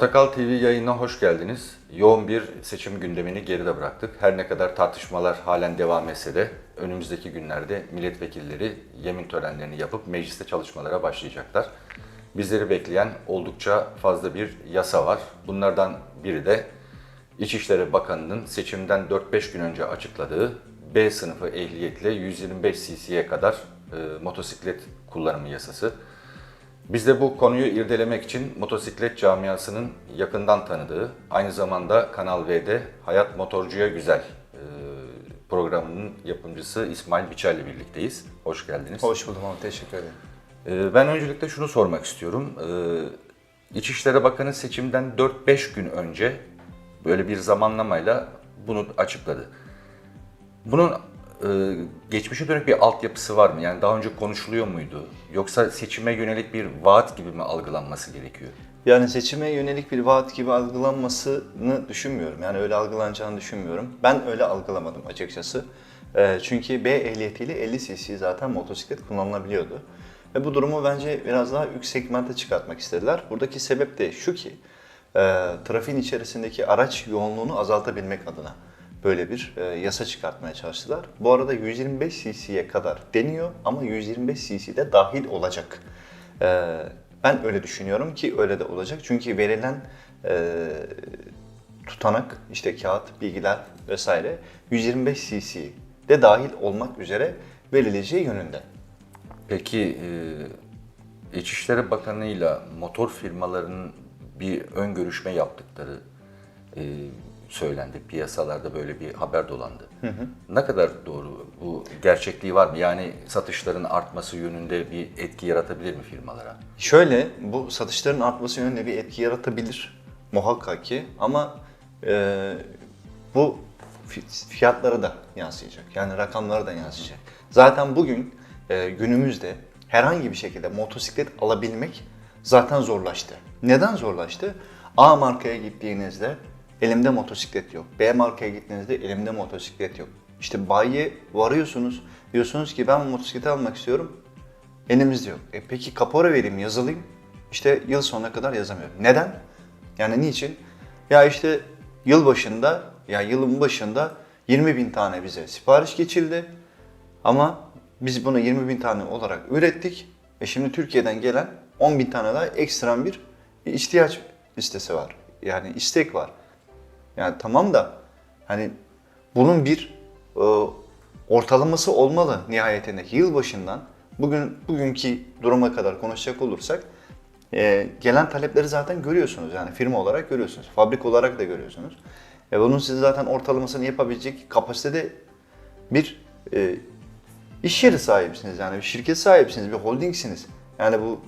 Portakal TV yayınına hoş geldiniz. Yoğun bir seçim gündemini geride bıraktık. Her ne kadar tartışmalar halen devam etse de önümüzdeki günlerde milletvekilleri yemin törenlerini yapıp mecliste çalışmalara başlayacaklar. Bizleri bekleyen oldukça fazla bir yasa var. Bunlardan biri de İçişleri Bakanı'nın seçimden 4-5 gün önce açıkladığı B sınıfı ehliyetle 125 cc'ye kadar e, motosiklet kullanımı yasası. Biz de bu konuyu irdelemek için motosiklet camiasının yakından tanıdığı, aynı zamanda Kanal V'de Hayat Motorcuya Güzel e, programının yapımcısı İsmail Biçer'le birlikteyiz. Hoş geldiniz. Hoş buldum abi, teşekkür ederim. E, Ben öncelikle şunu sormak istiyorum. E, İçişleri Bakanı seçimden 4-5 gün önce böyle bir zamanlamayla bunu açıkladı. Bunun e, geçmişe dönük bir altyapısı var mı? Yani daha önce konuşuluyor muydu? Yoksa seçime yönelik bir vaat gibi mi algılanması gerekiyor? Yani seçime yönelik bir vaat gibi algılanmasını düşünmüyorum. Yani öyle algılanacağını düşünmüyorum. Ben öyle algılamadım açıkçası. Ee, çünkü B ehliyetiyle 50 cc zaten motosiklet kullanılabiliyordu. Ve bu durumu bence biraz daha üst segmente çıkartmak istediler. Buradaki sebep de şu ki, e, trafiğin içerisindeki araç yoğunluğunu azaltabilmek adına böyle bir e, yasa çıkartmaya çalıştılar. Bu arada 125 cc'ye kadar deniyor ama 125 cc de dahil olacak. Ee, ben öyle düşünüyorum ki öyle de olacak. Çünkü verilen e, tutanak, işte kağıt, bilgiler vesaire 125 cc de dahil olmak üzere verileceği yönünde. Peki e, İçişleri Bakanı'yla motor firmalarının bir ön görüşme yaptıkları e, söylendi. Piyasalarda böyle bir haber dolandı. Ne kadar doğru? Bu gerçekliği var mı? Yani satışların artması yönünde bir etki yaratabilir mi firmalara? Şöyle, bu satışların artması yönünde bir etki yaratabilir muhakkak ki ama e, bu fi- fiyatlara da yansıyacak. Yani rakamlara da yansıyacak. Zaten bugün e, günümüzde herhangi bir şekilde motosiklet alabilmek zaten zorlaştı. Neden zorlaştı? A markaya gittiğinizde elimde motosiklet yok. B markaya gittiğinizde elimde motosiklet yok. İşte bayiye varıyorsunuz. Diyorsunuz ki ben motosikleti almak istiyorum. Elimizde yok. E peki kapora vereyim, yazılayım. İşte yıl sonuna kadar yazamıyorum. Neden? Yani niçin? Ya işte yıl başında, ya yılın başında 20 bin tane bize sipariş geçildi. Ama biz bunu 20 bin tane olarak ürettik. Ve şimdi Türkiye'den gelen 10 bin tane daha ekstrem bir ihtiyaç listesi var. Yani istek var. Yani tamam da hani bunun bir e, ortalaması olmalı nihayetindeki yılbaşından bugün bugünkü duruma kadar konuşacak olursak e, gelen talepleri zaten görüyorsunuz yani firma olarak görüyorsunuz, fabrik olarak da görüyorsunuz. E, bunun siz zaten ortalamasını yapabilecek kapasitede bir e, iş yeri sahibisiniz yani bir şirket sahibisiniz, bir holdingsiniz. Yani bu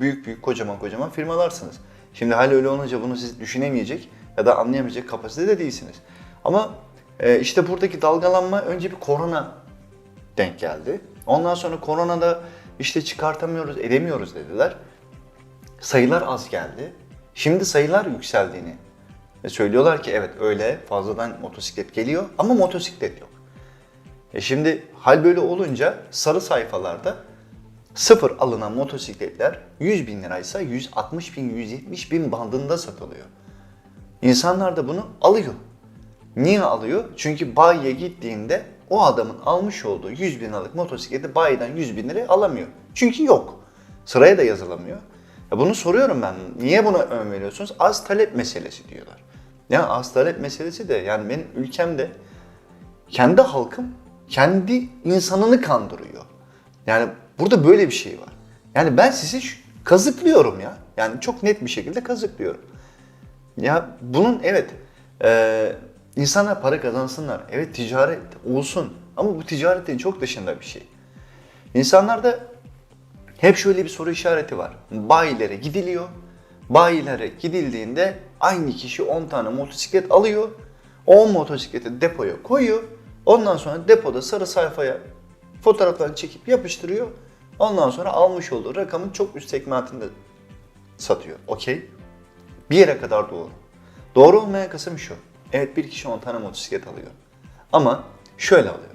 büyük büyük kocaman kocaman firmalarsınız. Şimdi hal öyle olunca bunu siz düşünemeyecek ya da anlayamayacak kapasitede değilsiniz. Ama e, işte buradaki dalgalanma önce bir korona denk geldi. Ondan sonra koronada işte çıkartamıyoruz, edemiyoruz dediler. Sayılar az geldi. Şimdi sayılar yükseldiğini ve söylüyorlar ki evet öyle fazladan motosiklet geliyor ama motosiklet yok. E şimdi hal böyle olunca sarı sayfalarda sıfır alınan motosikletler 100 bin liraysa 160 bin, 170 bin bandında satılıyor. İnsanlar da bunu alıyor. Niye alıyor? Çünkü bayiye gittiğinde o adamın almış olduğu 100 bin liralık motosikleti bayiden 100 bin liraya alamıyor. Çünkü yok. Sıraya da yazılamıyor. Ya bunu soruyorum ben. Niye buna ön veriyorsunuz? Az talep meselesi diyorlar. Ya az talep meselesi de yani benim ülkemde kendi halkım kendi insanını kandırıyor. Yani burada böyle bir şey var. Yani ben sizi kazıklıyorum ya. Yani çok net bir şekilde kazıklıyorum. Ya bunun evet e, insanlar para kazansınlar. Evet ticaret olsun. Ama bu ticaretin çok dışında bir şey. İnsanlarda hep şöyle bir soru işareti var. Bayilere gidiliyor. Bayilere gidildiğinde aynı kişi 10 tane motosiklet alıyor. O 10 motosikleti depoya koyuyor. Ondan sonra depoda sarı sayfaya fotoğraflarını çekip yapıştırıyor. Ondan sonra almış olduğu rakamın çok üst segmentinde satıyor. Okey. Bir yere kadar doğru. Doğru olmayan kısım şu. Evet bir kişi 10 tane motosiklet alıyor. Ama şöyle alıyor.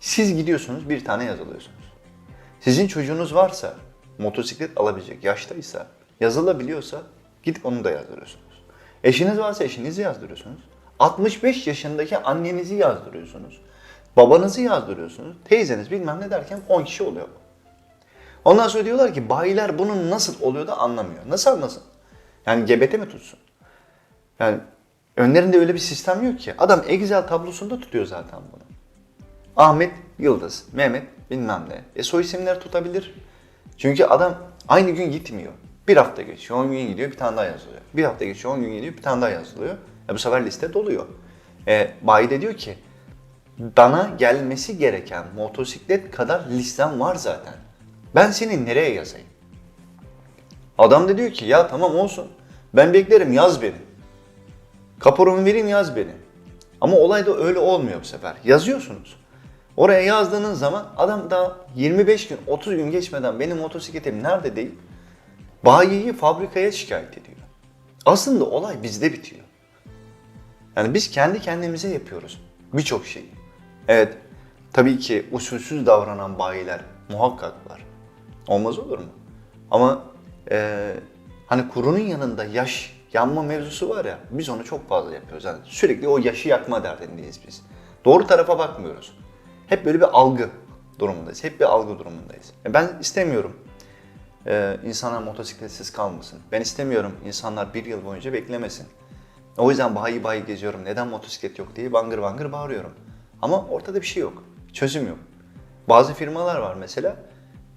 Siz gidiyorsunuz bir tane yazılıyorsunuz. Sizin çocuğunuz varsa, motosiklet alabilecek yaştaysa, yazılabiliyorsa gidip onu da yazdırıyorsunuz. Eşiniz varsa eşinizi yazdırıyorsunuz. 65 yaşındaki annenizi yazdırıyorsunuz. Babanızı yazdırıyorsunuz. Teyzeniz bilmem ne derken 10 kişi oluyor bu. Ondan sonra diyorlar ki bayiler bunun nasıl oluyor da anlamıyor. Nasıl anlasın? Yani gebete mi tutsun? Yani önlerinde öyle bir sistem yok ki. Adam Excel tablosunda tutuyor zaten bunu. Ahmet Yıldız, Mehmet bilmem ne. E soy isimleri tutabilir. Çünkü adam aynı gün gitmiyor. Bir hafta geçiyor, 10 gün gidiyor, bir tane daha yazılıyor. Bir hafta geçiyor, 10 gün gidiyor, bir tane daha yazılıyor. E bu sefer liste doluyor. E, bayi de diyor ki, bana gelmesi gereken motosiklet kadar listem var zaten. Ben seni nereye yazayım? Adam da diyor ki, ya tamam olsun. Ben beklerim, yaz beni. Kaporumu vereyim, yaz beni. Ama olay da öyle olmuyor bu sefer. Yazıyorsunuz. Oraya yazdığınız zaman adam daha 25 gün, 30 gün geçmeden benim motosikletim nerede deyip bayiyi fabrikaya şikayet ediyor. Aslında olay bizde bitiyor. Yani biz kendi kendimize yapıyoruz birçok şeyi. Evet, tabii ki usulsüz davranan bayiler muhakkak var. Olmaz olur mu? Ama eee, hani kurunun yanında yaş yanma mevzusu var ya, biz onu çok fazla yapıyoruz. Yani sürekli o yaşı yakma derdindeyiz biz. Doğru tarafa bakmıyoruz. Hep böyle bir algı durumundayız. Hep bir algı durumundayız. E Ben istemiyorum ee, insanlar motosikletsiz kalmasın. Ben istemiyorum insanlar bir yıl boyunca beklemesin. O yüzden bayi bayi geziyorum. Neden motosiklet yok diye bangır bangır bağırıyorum. Ama ortada bir şey yok. Çözüm yok. Bazı firmalar var mesela.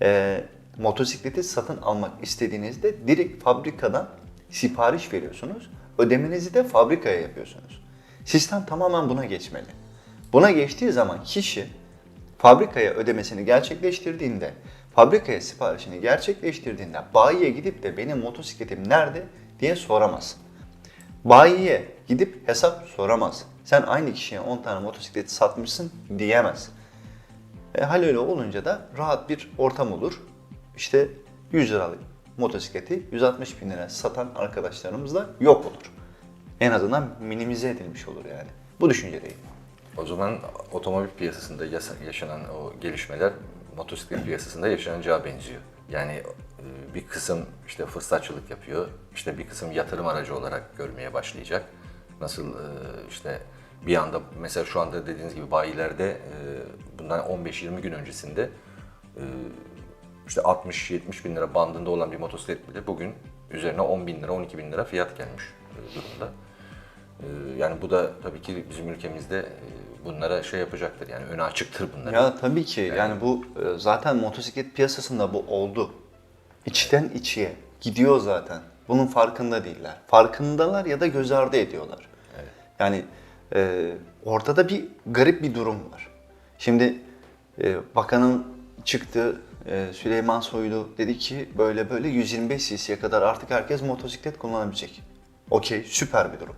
e, motosikleti satın almak istediğinizde direkt fabrikadan sipariş veriyorsunuz. Ödemenizi de fabrikaya yapıyorsunuz. Sistem tamamen buna geçmeli. Buna geçtiği zaman kişi fabrikaya ödemesini gerçekleştirdiğinde, fabrikaya siparişini gerçekleştirdiğinde bayiye gidip de benim motosikletim nerede diye soramaz. Bayiye gidip hesap soramaz. Sen aynı kişiye 10 tane motosikleti satmışsın diyemez. E, hal öyle olunca da rahat bir ortam olur. İşte 100 liralık motosikleti 160 bin lira satan arkadaşlarımız da yok olur. En azından minimize edilmiş olur yani. Bu düşüncedeyim. O zaman otomobil piyasasında yasa- yaşanan o gelişmeler motosiklet piyasasında yaşanacağı benziyor. Yani e, bir kısım işte fırsatçılık yapıyor, işte bir kısım yatırım aracı olarak görmeye başlayacak. Nasıl e, işte bir anda mesela şu anda dediğiniz gibi bayilerde e, bundan 15-20 gün öncesinde işte 60-70 bin lira bandında olan bir motosiklet bile bugün üzerine 10 bin lira, 12 bin lira fiyat gelmiş e, durumda. Ee, Yani bu da tabii ki bizim ülkemizde e, bunlara şey yapacaktır yani öne açıktır bunlar. Ya tabii ki yani bu e, zaten motosiklet piyasasında bu oldu. İçten içe gidiyor zaten. Bunun farkında değiller. Farkındalar ya da göz ardı ediyorlar. Yani e, ortada bir garip bir durum var. Şimdi e, bakanın çıktı e, Süleyman Soylu dedi ki böyle böyle 125 cc'ye kadar artık herkes motosiklet kullanabilecek. Okey süper bir durum.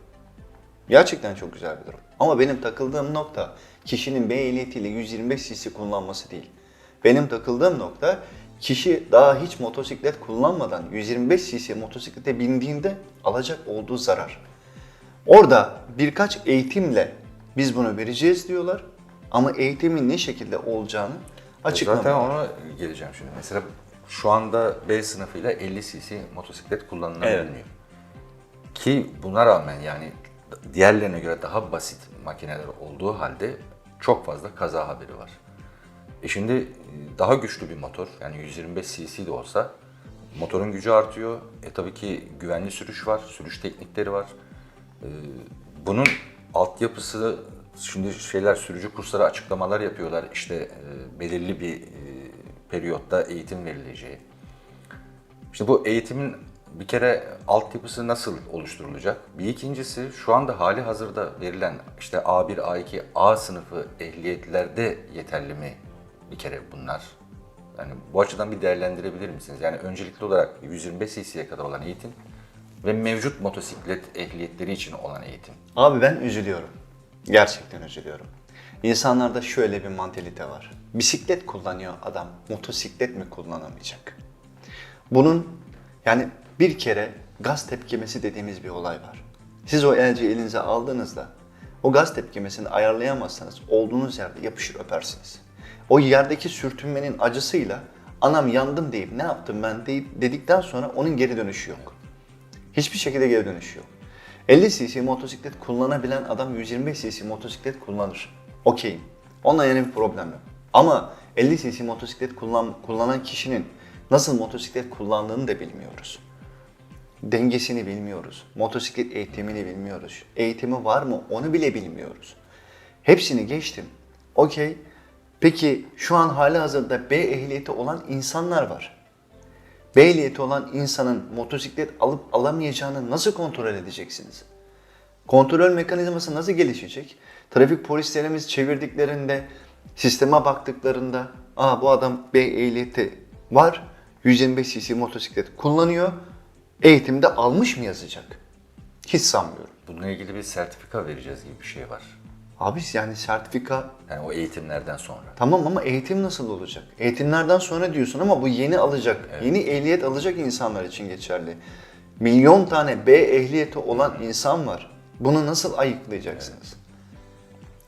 Gerçekten çok güzel bir durum. Ama benim takıldığım nokta kişinin B ehliyetiyle 125 cc kullanması değil. Benim takıldığım nokta kişi daha hiç motosiklet kullanmadan 125 cc motosiklete bindiğinde alacak olduğu zarar. Orada birkaç eğitimle biz bunu vereceğiz diyorlar ama eğitimin ne şekilde olacağını Zaten açıklamıyorlar. ona geleceğim şimdi. Mesela şu anda B sınıfıyla 50 cc motosiklet kullanılabiliyor. Ki buna rağmen yani diğerlerine göre daha basit makineler olduğu halde çok fazla kaza haberi var. E şimdi e, daha güçlü bir motor yani 125 cc de olsa motorun gücü artıyor. E tabii ki güvenli sürüş var, sürüş teknikleri var. E, bunun altyapısı şimdi şeyler sürücü kursları açıklamalar yapıyorlar. İşte e, belirli bir e, periyotta eğitim verileceği. İşte bu eğitimin bir kere altyapısı nasıl oluşturulacak? Bir ikincisi şu anda hali hazırda verilen işte A1, A2, A sınıfı ehliyetlerde yeterli mi bir kere bunlar? Yani bu açıdan bir değerlendirebilir misiniz? Yani öncelikli olarak 125 cc'ye kadar olan eğitim ve mevcut motosiklet ehliyetleri için olan eğitim. Abi ben üzülüyorum. Gerçekten üzülüyorum. İnsanlarda şöyle bir mantalite var. Bisiklet kullanıyor adam, motosiklet mi kullanamayacak? Bunun yani bir kere gaz tepkimesi dediğimiz bir olay var. Siz o elci elinize aldığınızda o gaz tepkimesini ayarlayamazsanız olduğunuz yerde yapışır öpersiniz. O yerdeki sürtünmenin acısıyla anam yandım deyip ne yaptım ben deyip dedikten sonra onun geri dönüşü yok. Hiçbir şekilde geri dönüşü yok. 50 cc motosiklet kullanabilen adam 125 cc motosiklet kullanır. Okeyim. Onunla yine bir problem yok. Ama 50 cc motosiklet kullan, kullanan kişinin nasıl motosiklet kullandığını da bilmiyoruz. Dengesini bilmiyoruz. Motosiklet eğitimini bilmiyoruz. Eğitimi var mı onu bile bilmiyoruz. Hepsini geçtim. Okey. Peki şu an hali hazırda B ehliyeti olan insanlar var. B ehliyeti olan insanın motosiklet alıp alamayacağını nasıl kontrol edeceksiniz? Kontrol mekanizması nasıl gelişecek? Trafik polislerimiz çevirdiklerinde, sisteme baktıklarında, aa bu adam B ehliyeti var, 125 cc motosiklet kullanıyor, eğitimde almış mı yazacak? Hiç sanmıyorum. Bununla ilgili bir sertifika vereceğiz gibi bir şey var. Abi yani sertifika Yani o eğitimlerden sonra. Tamam ama eğitim nasıl olacak? Eğitimlerden sonra diyorsun ama bu yeni alacak, yeni ehliyet alacak insanlar için geçerli. Milyon tane B ehliyeti olan insan var. Bunu nasıl ayıklayacaksınız?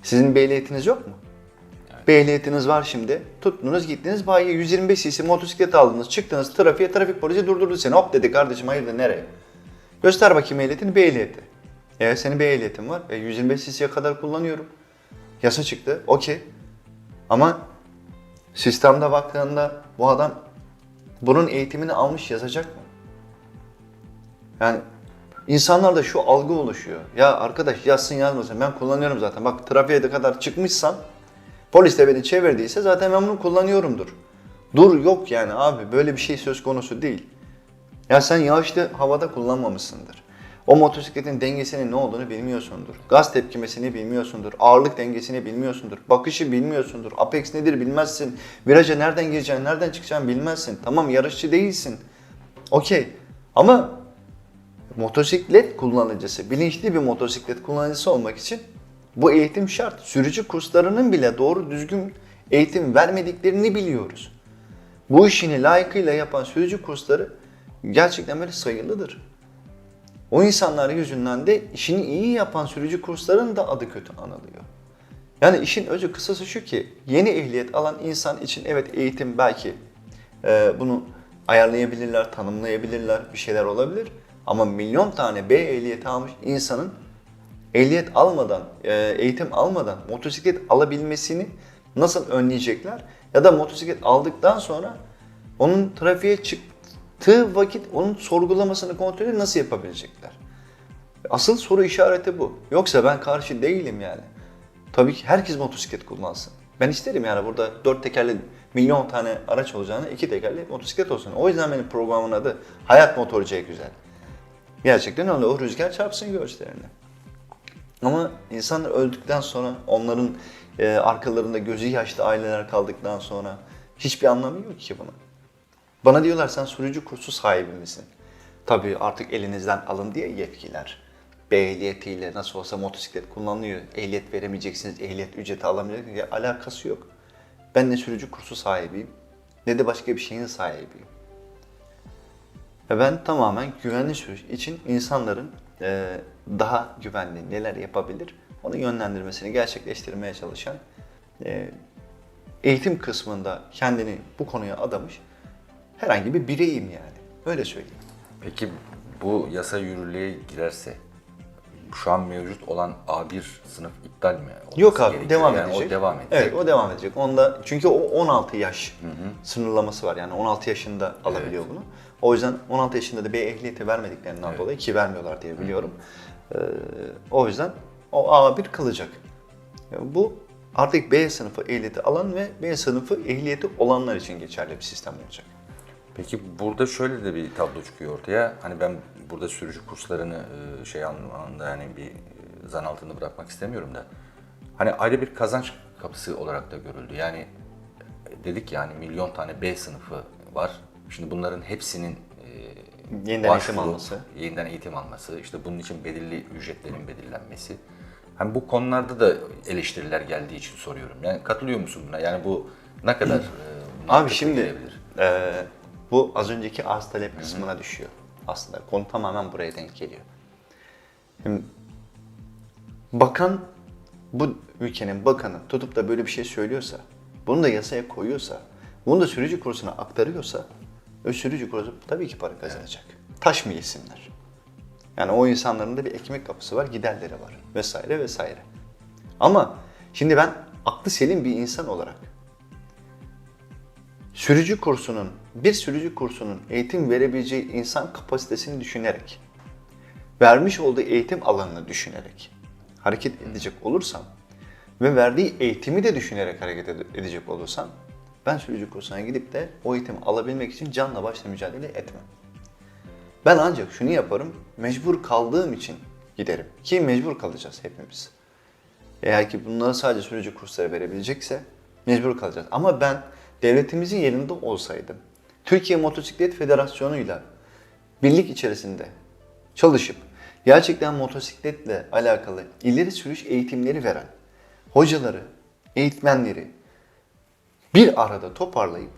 Sizin B ehliyetiniz yok mu? B ehliyetiniz var şimdi. Tuttunuz gittiniz bayiye 125 cc motosiklet aldınız. Çıktınız trafiğe trafik polisi durdurdu seni. Hop dedi kardeşim hayırdır nereye? Göster bakayım ehliyetini B ehliyeti. Evet senin B ehliyetin var. E, 125 cc'ye kadar kullanıyorum. Yasa çıktı. Okey. Ama sistemde baktığında bu adam bunun eğitimini almış yazacak mı? Yani insanlarda şu algı oluşuyor. Ya arkadaş yazsın yazmasın ben kullanıyorum zaten. Bak trafiğe de kadar çıkmışsam polis de beni çevirdiyse zaten ben bunu kullanıyorumdur. Dur yok yani abi böyle bir şey söz konusu değil. Ya sen yağışlı havada kullanmamışsındır. O motosikletin dengesinin ne olduğunu bilmiyorsundur. Gaz tepkimesini bilmiyorsundur. Ağırlık dengesini bilmiyorsundur. Bakışı bilmiyorsundur. Apex nedir bilmezsin. Viraja nereden gireceksin, nereden çıkacaksın bilmezsin. Tamam yarışçı değilsin. Okey. Ama motosiklet kullanıcısı, bilinçli bir motosiklet kullanıcısı olmak için bu eğitim şart. Sürücü kurslarının bile doğru düzgün eğitim vermediklerini biliyoruz. Bu işini layıkıyla yapan sürücü kursları gerçekten böyle sayılıdır. O insanlar yüzünden de işini iyi yapan sürücü kursların da adı kötü anılıyor. Yani işin özü kısası şu ki yeni ehliyet alan insan için evet eğitim belki e, bunu ayarlayabilirler, tanımlayabilirler, bir şeyler olabilir. Ama milyon tane B ehliyeti almış insanın ehliyet almadan, e, eğitim almadan motosiklet alabilmesini nasıl önleyecekler? Ya da motosiklet aldıktan sonra onun trafiğe çıktığı vakit onun sorgulamasını kontrolü nasıl yapabilecekler? Asıl soru işareti bu. Yoksa ben karşı değilim yani. Tabii ki herkes motosiklet kullansın. Ben isterim yani burada dört tekerli milyon tane araç olacağını iki tekerli motosiklet olsun. O yüzden benim programın adı Hayat Motorcuya Güzel. Gerçekten öyle. O rüzgar çarpsın göğüslerine. Ama insanlar öldükten sonra onların e, arkalarında gözü yaşlı aileler kaldıktan sonra hiçbir anlamı yok ki bunun. Bana diyorlar sen sürücü kursu sahibi misin? Tabii artık elinizden alın diye yetkiler. B ehliyetiyle nasıl olsa motosiklet kullanılıyor. Ehliyet veremeyeceksiniz, ehliyet ücreti alamayacaksınız. Ya, alakası yok. Ben ne sürücü kursu sahibiyim ne de başka bir şeyin sahibiyim. Ve ben tamamen güvenli sürüş için insanların e, daha güvenli neler yapabilir onu yönlendirmesini gerçekleştirmeye çalışan e, eğitim kısmında kendini bu konuya adamış herhangi bir bireyim yani. Öyle söyleyeyim. Peki bu yasa yürürlüğe girerse şu an mevcut olan A1 sınıf iptal mi? olması Yok abi gerekiyor? devam yani edecek. O devam edecek. Evet o devam edecek. Onda çünkü o 16 yaş sınırlaması var. Yani 16 yaşında alabiliyor bunu. O yüzden 16 yaşında da bir ehliyeti vermediklerinden Evet. dolayı ki vermiyorlar diye biliyorum. Ee, o yüzden o A1 kalacak. Yani bu artık B sınıfı ehliyeti alan ve B sınıfı ehliyeti olanlar için geçerli bir sistem olacak. Peki burada şöyle de bir tablo çıkıyor ortaya. Hani ben burada sürücü kurslarını e, şey anlamında yani bir e, zan altında bırakmak istemiyorum da. Hani ayrı bir kazanç kapısı olarak da görüldü. Yani e, dedik yani milyon tane B sınıfı var. Şimdi bunların hepsinin e, Yeniden eğitim başvuru, alması. yeniden eğitim alması, işte bunun için belirli ücretlerin belirlenmesi. Hani bu konularda da eleştiriler geldiği için soruyorum. Yani katılıyor musun buna? Yani bu ne kadar e, Abi şimdi gelebilir? Bu az önceki arz talep kısmına düşüyor. Aslında konu tamamen buraya denk geliyor. Şimdi, bakan bu ülkenin bakanı tutup da böyle bir şey söylüyorsa, bunu da yasaya koyuyorsa, bunu da sürücü kursuna aktarıyorsa, o sürücü kursu tabii ki para kazanacak. Taş mı yesinler? Yani o insanların da bir ekmek kapısı var, giderleri var vesaire vesaire. Ama şimdi ben aklı selim bir insan olarak sürücü kursunun, bir sürücü kursunun eğitim verebileceği insan kapasitesini düşünerek, vermiş olduğu eğitim alanını düşünerek hareket edecek olursam ve verdiği eğitimi de düşünerek hareket ede- edecek olursam ben sürücü kursuna gidip de o eğitimi alabilmek için canla başla mücadele etmem. Ben ancak şunu yaparım, mecbur kaldığım için giderim. Ki mecbur kalacağız hepimiz. Eğer ki bunları sadece sürücü kursları verebilecekse mecbur kalacağız. Ama ben devletimizin yerinde olsaydım, Türkiye Motosiklet Federasyonu'yla birlik içerisinde çalışıp gerçekten motosikletle alakalı ileri sürüş eğitimleri veren hocaları, eğitmenleri bir arada toparlayıp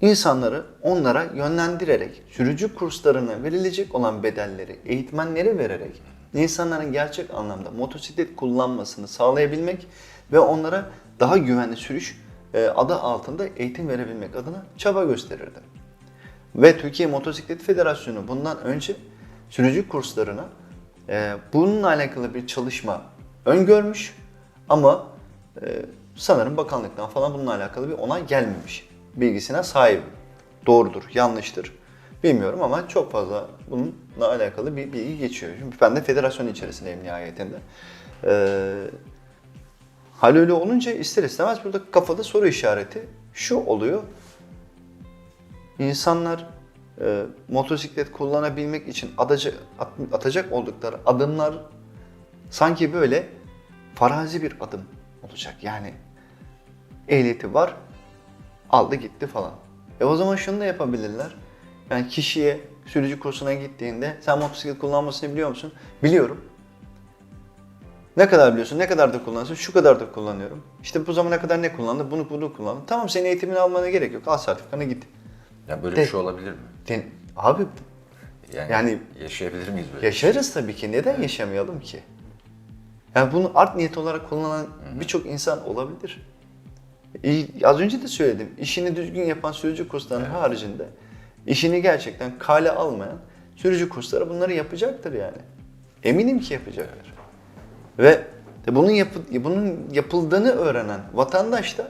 insanları onlara yönlendirerek, sürücü kurslarına verilecek olan bedelleri eğitmenlere vererek insanların gerçek anlamda motosiklet kullanmasını sağlayabilmek ve onlara daha güvenli sürüş adı altında eğitim verebilmek adına çaba gösterirdim. Ve Türkiye Motosiklet Federasyonu bundan önce sürücü kurslarına e, bununla alakalı bir çalışma öngörmüş ama e, sanırım bakanlıktan falan bununla alakalı bir onay gelmemiş. Bilgisine sahibim. Doğrudur, yanlıştır. Bilmiyorum ama çok fazla bununla alakalı bir bilgi geçiyor. Çünkü ben de federasyon içerisindeyim nihayetinde. Ee, hal öyle olunca ister istemez burada kafada soru işareti şu oluyor. İnsanlar e, motosiklet kullanabilmek için adaca, at- atacak oldukları adımlar sanki böyle farazi bir adım olacak. Yani ehliyeti var, aldı gitti falan. E o zaman şunu da yapabilirler. Yani kişiye sürücü kursuna gittiğinde sen motosiklet kullanmasını biliyor musun? Biliyorum. Ne kadar biliyorsun? Ne kadar da kullanıyorsun? Şu kadar da kullanıyorum. İşte bu zamana kadar ne kullandın? Bunu bunu kullandın. Tamam senin eğitimini almana gerek yok. Al sertifikanı git. Ya böyle De- bir şey olabilir mi? Den- Abi Yani, Yani- yaşayabilir miyiz böyle? yaşarız tabii ki. Neden yaşamayalım ki? Yani bunu art niyet olarak kullanan birçok insan olabilir. İyi, Az önce de söyledim. İşini düzgün yapan sürücü kurslarının haricinde işini gerçekten kale almayan sürücü kursları bunları yapacaktır yani. Eminim ki yapacaktır. Ve de bunun yapı- bunun yapıldığını öğrenen vatandaş da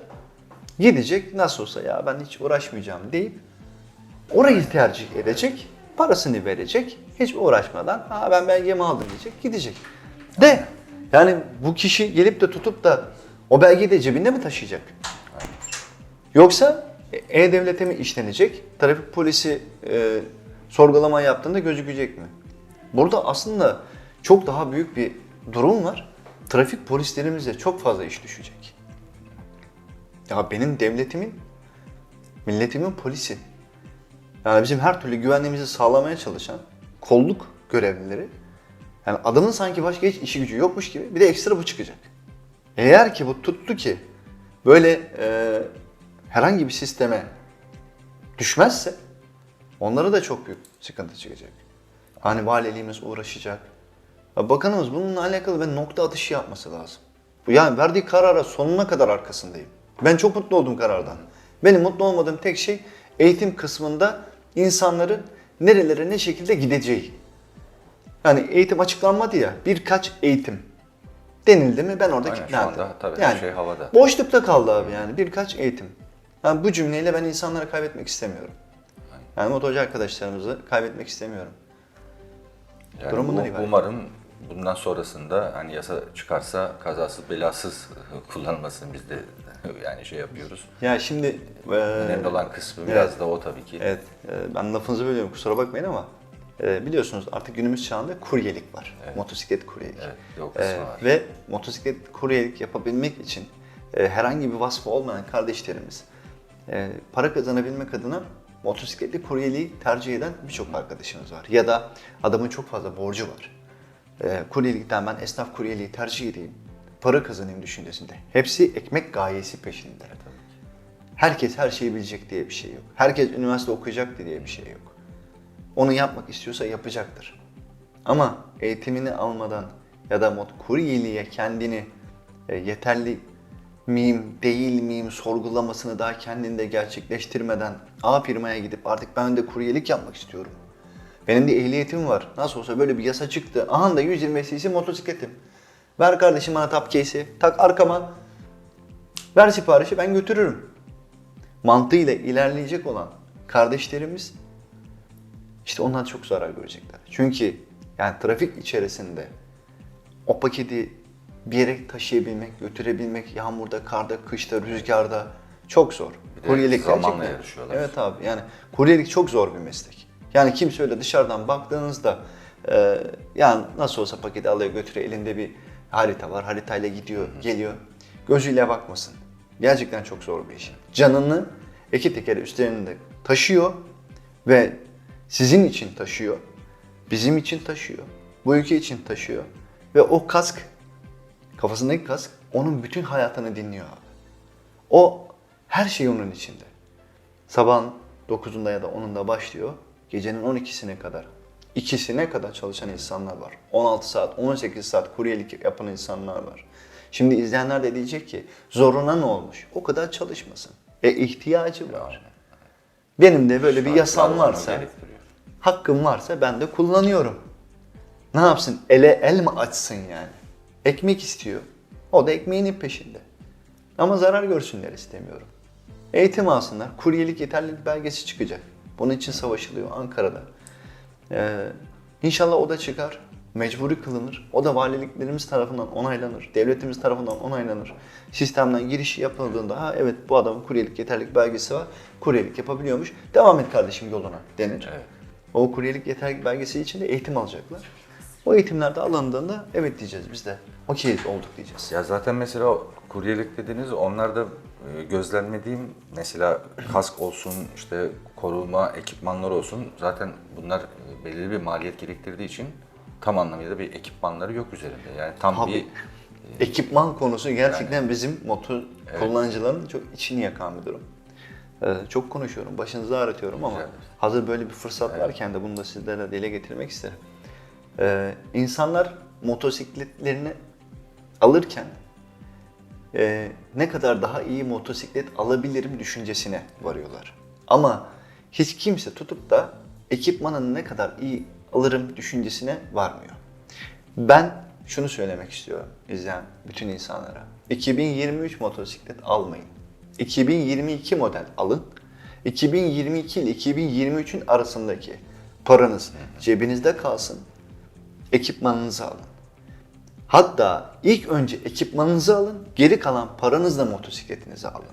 gidecek nasıl olsa ya ben hiç uğraşmayacağım deyip orayı tercih edecek, parasını verecek, hiç uğraşmadan ha ben belgemi aldım diyecek, gidecek. De yani bu kişi gelip de tutup da o belgeyi de cebinde mi taşıyacak? Yoksa E-Devlet'e mi işlenecek? Trafik polisi e, sorgulama yaptığında gözükecek mi? Burada aslında çok daha büyük bir durum var. Trafik polislerimize çok fazla iş düşecek. Ya benim devletimin, milletimin polisi. Yani bizim her türlü güvenliğimizi sağlamaya çalışan kolluk görevlileri. Yani adamın sanki başka hiç işi gücü yokmuş gibi bir de ekstra bu çıkacak. Eğer ki bu tuttu ki böyle e, herhangi bir sisteme düşmezse onlara da çok büyük sıkıntı çıkacak. Hani valiliğimiz uğraşacak. Bakanımız bununla alakalı ben nokta atışı yapması lazım. Yani verdiği karara sonuna kadar arkasındayım. Ben çok mutlu oldum karardan. Benim mutlu olmadığım tek şey eğitim kısmında insanların nerelere ne şekilde gideceği. Yani eğitim açıklanmadı ya, birkaç eğitim denildi mi ben orada Aynen, kilitlendim. anda tabii her şey havada. Boşlukta kaldı abi yani birkaç eğitim. Yani bu cümleyle ben insanları kaybetmek istemiyorum. Yani motorcu arkadaşlarımızı kaybetmek istemiyorum. Yani Durum bundan ibaret. umarım bundan sonrasında hani yasa çıkarsa kazasız belasız kullanılmasını biz de yani şey yapıyoruz. Ya şimdi... e, Önemli olan kısmı evet. biraz da o tabii ki. Evet, e, ben lafınızı bölüyorum kusura bakmayın ama e, biliyorsunuz artık günümüz çağında kuryelik var. Motosiklet kuryelik. Evet, E, var. Ve motosiklet kuryelik yapabilmek için e, herhangi bir vasfı olmayan kardeşlerimiz e, para kazanabilmek adına motosikletli kuryeliği tercih eden birçok arkadaşımız var. Ya da adamın çok fazla borcu var. E, kuryelikten ben esnaf kuryeliği tercih edeyim, para kazanayım düşüncesinde. Hepsi ekmek gayesi peşinde. Herkes her şeyi bilecek diye bir şey yok. Herkes üniversite okuyacak diye bir şey yok. Onu yapmak istiyorsa yapacaktır. Ama eğitimini almadan ya da mod kuryeliğe kendini e, yeterli miyim, değil miyim sorgulamasını daha kendinde gerçekleştirmeden A firmaya gidip artık ben de kuryelik yapmak istiyorum. Benim de ehliyetim var. Nasıl olsa böyle bir yasa çıktı. Aha da 120 cc motosikletim. Ver kardeşim bana tap case'i. Tak arkama. Ver siparişi ben götürürüm. Mantığıyla ilerleyecek olan kardeşlerimiz işte onlar çok zarar görecekler. Çünkü yani trafik içerisinde o paketi bir yere taşıyabilmek, götürebilmek yağmurda, karda, kışta, rüzgarda çok zor. Bir de zamanla yarışıyorlar. Evet abi yani kuryelik çok zor bir meslek. Yani kimse öyle dışarıdan baktığınızda e, yani nasıl olsa paketi alıyor götürüyor elinde bir harita var haritayla gidiyor geliyor gözüyle bakmasın. Gerçekten çok zor bir iş. Canını iki teker üstlerinde taşıyor ve sizin için taşıyor, bizim için taşıyor, bu ülke için taşıyor ve o kask, kafasındaki kask onun bütün hayatını dinliyor abi. O her şey onun içinde. Sabahın 9'unda ya da 10'unda başlıyor. Gecenin 12'sine kadar, ikisine kadar çalışan insanlar var. 16 saat, 18 saat kuryelik yapan insanlar var. Şimdi izleyenler de diyecek ki zoruna ne olmuş? O kadar çalışmasın. E ihtiyacı var. Benim de böyle bir yasam varsa, hakkım varsa ben de kullanıyorum. Ne yapsın? Ele el mi açsın yani? Ekmek istiyor. O da ekmeğinin peşinde. Ama zarar görsünler istemiyorum. Eğitim alsınlar. Kuryelik yeterlilik belgesi çıkacak. Bunun için savaşılıyor Ankara'da. Ee, inşallah o da çıkar. Mecburi kılınır. O da valiliklerimiz tarafından onaylanır. Devletimiz tarafından onaylanır. Sistemden girişi yapıldığında ha evet bu adamın kuryelik yeterlilik belgesi var. Kuryelik yapabiliyormuş. Devam et kardeşim yoluna denir. Evet. O kuryelik yeterlilik belgesi için de eğitim alacaklar. O eğitimlerde alındığında evet diyeceğiz biz de. Okey olduk diyeceğiz. Ya zaten mesela o kuryelik dediğiniz onlarda e, gözlemlediğim mesela kask olsun işte koruma ekipmanları olsun zaten bunlar e, belirli bir maliyet gerektirdiği için tam anlamıyla bir ekipmanları yok üzerinde. Yani tam Abi, bir Ekipman konusu gerçekten bizim motor kullanıcıların çok içini yakan bir durum. Ee, çok konuşuyorum, başınızı ağrıtıyorum ama Güzel. hazır böyle bir fırsat varken de bunu da sizlere dile getirmek isterim. Ee, insanlar motosikletlerini alırken e, ne kadar daha iyi motosiklet alabilirim düşüncesine varıyorlar. Ama hiç kimse tutup da ekipmanın ne kadar iyi alırım düşüncesine varmıyor. Ben şunu söylemek istiyorum izleyen bütün insanlara. 2023 motosiklet almayın. 2022 model alın. 2022 ile 2023'ün arasındaki paranız cebinizde kalsın. Ekipmanınızı alın. Hatta ilk önce ekipmanınızı alın, geri kalan paranızla motosikletinizi alın.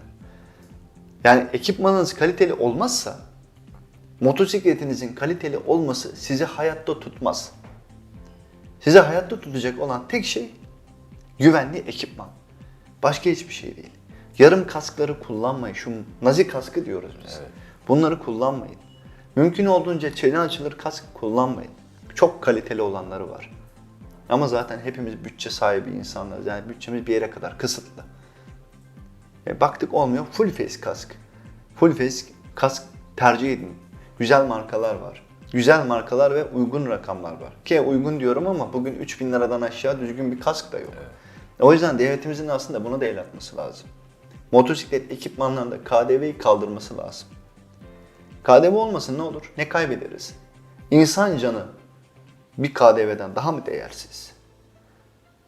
Yani ekipmanınız kaliteli olmazsa, motosikletinizin kaliteli olması sizi hayatta tutmaz. Sizi hayatta tutacak olan tek şey güvenli ekipman. Başka hiçbir şey değil. Yarım kaskları kullanmayın. Şu nazi kaskı diyoruz biz. Bunları kullanmayın. Mümkün olduğunca çene açılır kask kullanmayın. Çok kaliteli olanları var. Ama zaten hepimiz bütçe sahibi insanlarız. Yani bütçemiz bir yere kadar kısıtlı. E, baktık olmuyor. Full face kask. Full face kask tercih edin. Güzel markalar var. Güzel markalar ve uygun rakamlar var. Ki uygun diyorum ama bugün 3000 liradan aşağı düzgün bir kask da yok. O yüzden devletimizin aslında buna da el atması lazım. Motosiklet ekipmanlarında KDV'yi kaldırması lazım. KDV olmasın ne olur? Ne kaybederiz? İnsan canı bir KDV'den daha mı değersiz?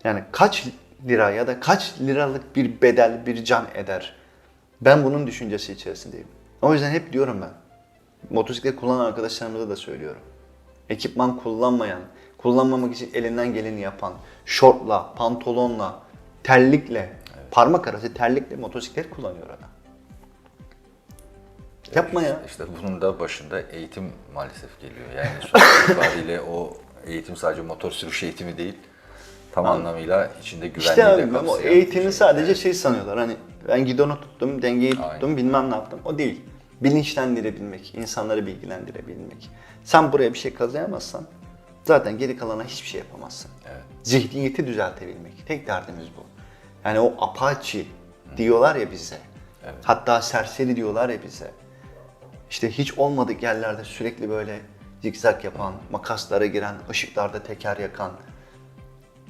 Yani kaç lira ya da kaç liralık bir bedel bir can eder? Ben bunun düşüncesi içerisindeyim. O yüzden hep diyorum ben. Motosiklet kullanan arkadaşlarımıza da söylüyorum. Ekipman kullanmayan, kullanmamak için elinden geleni yapan, şortla, pantolonla, terlikle, parmak arası terlikle motosiklet kullanıyor adam. Yapma ya. işte bunun da başında eğitim maalesef geliyor. Yani sonuç itibariyle o eğitim sadece motor sürüş eğitimi değil. Tam anlamıyla içinde güvenliği İşte de abi o kapsayan bir eğitimi şey. sadece Evet. şey sanıyorlar. Hani ben gidonu tuttum, dengeyi tuttum, Aynen. bilmem ne yaptım. O değil. Bilinçlendirebilmek, insanları bilgilendirebilmek. Sen buraya bir şey kazıyamazsan zaten geri kalana hiçbir şey yapamazsın. Evet. Zihniyeti düzeltebilmek. Tek derdimiz bu. Yani o apaçi diyorlar ya bize. Hatta serseri diyorlar ya bize. İşte hiç olmadık yerlerde sürekli böyle zikzak yapan, makaslara giren, ışıklarda teker yakan,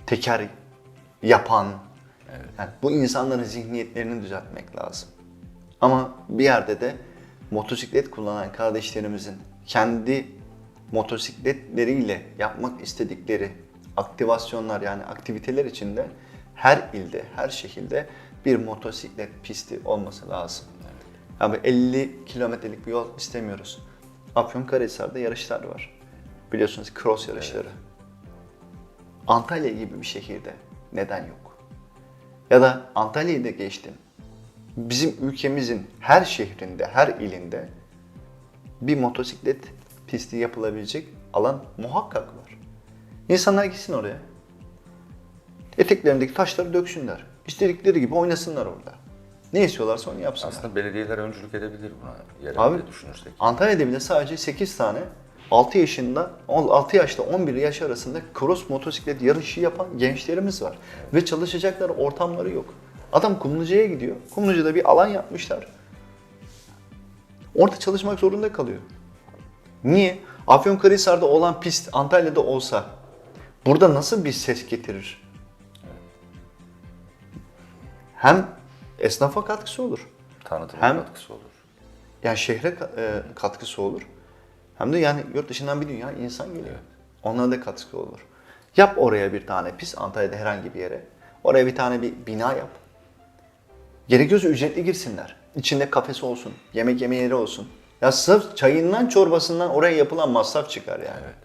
teker yapan. Yani bu insanların zihniyetlerini düzeltmek lazım. Ama bir yerde de motosiklet kullanan kardeşlerimizin kendi motosikletleriyle yapmak istedikleri aktivasyonlar yani aktiviteler içinde her ilde, her şehirde bir motosiklet pisti olması lazım. Abi 50 kilometrelik bir yol istemiyoruz. Afyonkarahisar'da yarışlar var. Biliyorsunuz cross yarışları. Antalya gibi bir şehirde neden yok? Ya da Antalya'yı da geçtim. Bizim ülkemizin her şehrinde, her ilinde bir motosiklet pisti yapılabilecek alan muhakkak var. İnsanlar gitsin oraya. Eteklerindeki taşları döksünler. İstedikleri gibi oynasınlar orada. Ne istiyorlarsa onu yapsınlar. Aslında belediyeler öncülük edebilir buna yerelde Abi, düşünürsek. Antalya'da bile sadece 8 tane 6 yaşında 6 yaşta 11 yaş arasında cross motosiklet yarışı yapan gençlerimiz var. Ve çalışacakları ortamları yok. Adam Kumluca'ya gidiyor. Kumluca'da bir alan yapmışlar. Orada çalışmak zorunda kalıyor. Niye? Afyonkarahisar'da olan pist Antalya'da olsa burada nasıl bir ses getirir? Hem esnafa katkısı olur. Tanıtıma Hem- katkısı olur. Yani şehre e, katkısı olur. Hem de yani yurt dışından bir dünya insan geliyor. Onlara da katkısı olur. Yap oraya bir tane pis Antalya'da herhangi bir yere. Oraya bir tane bir bina yap. Gerekiyorsa ücretli girsinler. İçinde kafesi olsun, yemek yeme yeri olsun. Ya sırf çayından çorbasından oraya yapılan masraf çıkar yani. Evet.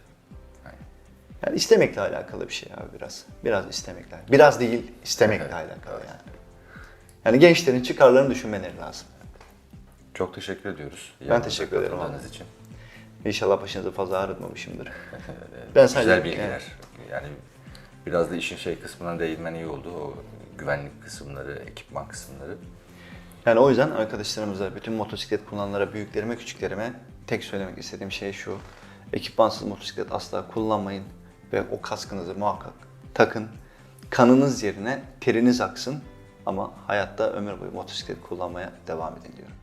Yani istemekle alakalı bir şey abi biraz. Biraz istemekle. Biraz değil, istemekle Evet, alakalı yani. Yani gençlerin çıkarlarını düşünmeleri lazım. Çok teşekkür ediyoruz. Ben teşekkür ederim katıldığınız için. İnşallah başınızı fazla ağrıtmamışımdır. Ben sadece- Güzel bilgiler. Yani biraz da işin şey kısmına değinmen iyi oldu. O güvenlik kısımları, ekipman kısımları. Yani o yüzden arkadaşlarımıza, bütün motosiklet kullananlara, büyüklerime, küçüklerime tek söylemek istediğim şey şu. Ekipmansız motosiklet asla kullanmayın ve o kaskınızı muhakkak takın. Kanınız yerine teriniz aksın ama hayatta ömür boyu motosiklet kullanmaya devam edin diyorum.